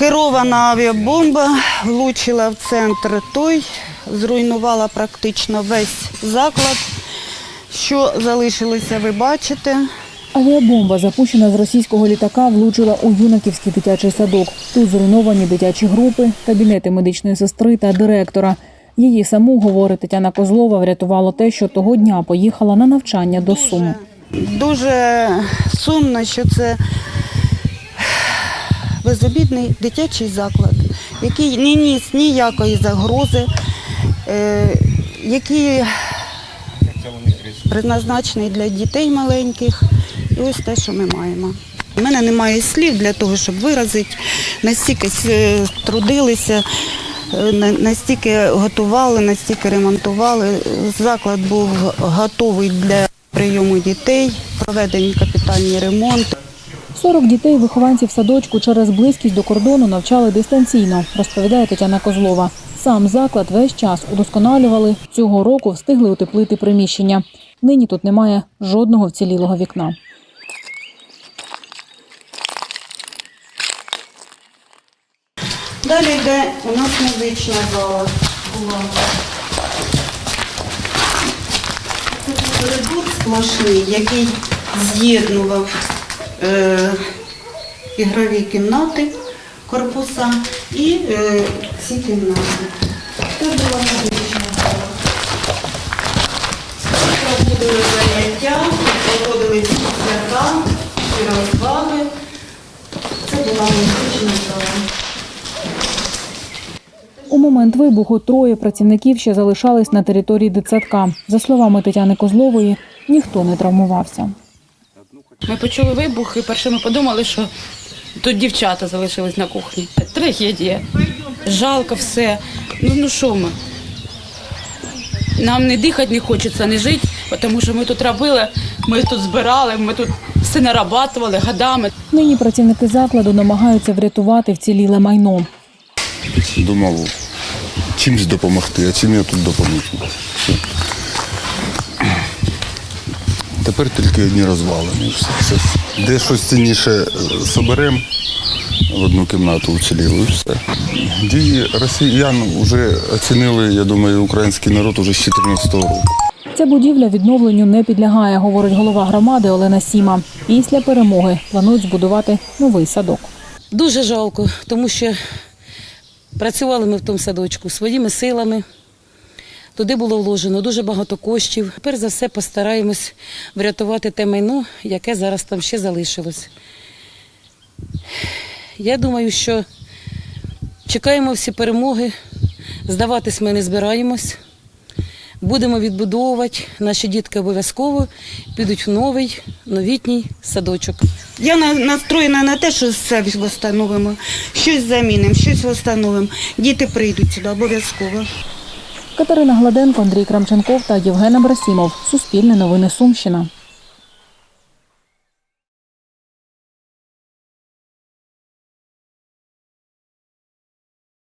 Керована авіабомба влучила в центр той, зруйнувала практично весь заклад. Що залишилося, ви бачите. Авіабомба, запущена з російського літака, влучила у юнаківський дитячий садок. Тут зруйновані дитячі групи, кабінети медичної сестри та директора. Її саму, говорить Тетяна Козлова, врятувало те, що того дня поїхала на навчання до Суму. Дуже сумно, що це безобідний дитячий заклад, який не ніс ніякої загрози, е, який предназначений для дітей маленьких. І ось те, що ми маємо. У мене немає слів для того, щоб виразити, настільки е, трудилися, е, настільки готували, настільки ремонтували. Заклад був готовий для прийому дітей, проведені капітальні ремонти. 40 дітей вихованців садочку через близькість до кордону навчали дистанційно, розповідає Тетяна Козлова. Сам заклад весь час удосконалювали. Цього року встигли утеплити приміщення. Нині тут немає жодного вцілілого вікна. Далі йде у нас музична зала. Це коридор сплошний, який з'єднував е, ігрові кімнати, корпуса і е, ці кімнати. Це була зала. Проводили заняття, проводили свята, всі розваги. Це була музична зала. У момент вибуху троє працівників ще залишались на території дитсадка. За словами Тетяни Козлової, ніхто не травмувався. Ми почули вибух і перше ми подумали, що тут дівчата залишились на кухні. Трагедія. Жалко все. Ну ну що ми? Нам не дихати не хочеться, не жити, тому що ми тут робили, ми тут збирали, ми тут все нарабатували годами. Нині працівники закладу намагаються врятувати вціліле майно. Думав чимось допомогти, а чим я тут допоміг. Тепер тільки одні розвалини. і Все. Все. Де щось цінніше е, соберемо в одну кімнату уціліло і все. Дії росіян вже оцінили, я думаю, український народ уже з 2014 року. Ця будівля відновленню не підлягає, говорить голова громади Олена Сіма. Після перемоги планують збудувати новий садок. Дуже жалко, тому що працювали ми в тому садочку своїми силами. Туди було вложено дуже багато коштів. Перш за все постараємось врятувати те майно, яке зараз там ще залишилось. Я думаю, що чекаємо всі перемоги, здаватись ми не збираємось. Будемо відбудовувати. Наші дітки обов'язково підуть в новий новітній садочок. Я настроєна на те, що все встановимо, щось замінимо, щось встановимо. Діти прийдуть сюди обов'язково. Катерина Гладенко, Андрій Крамченков та Євген Абрасімов. Суспільне новини Сумщина.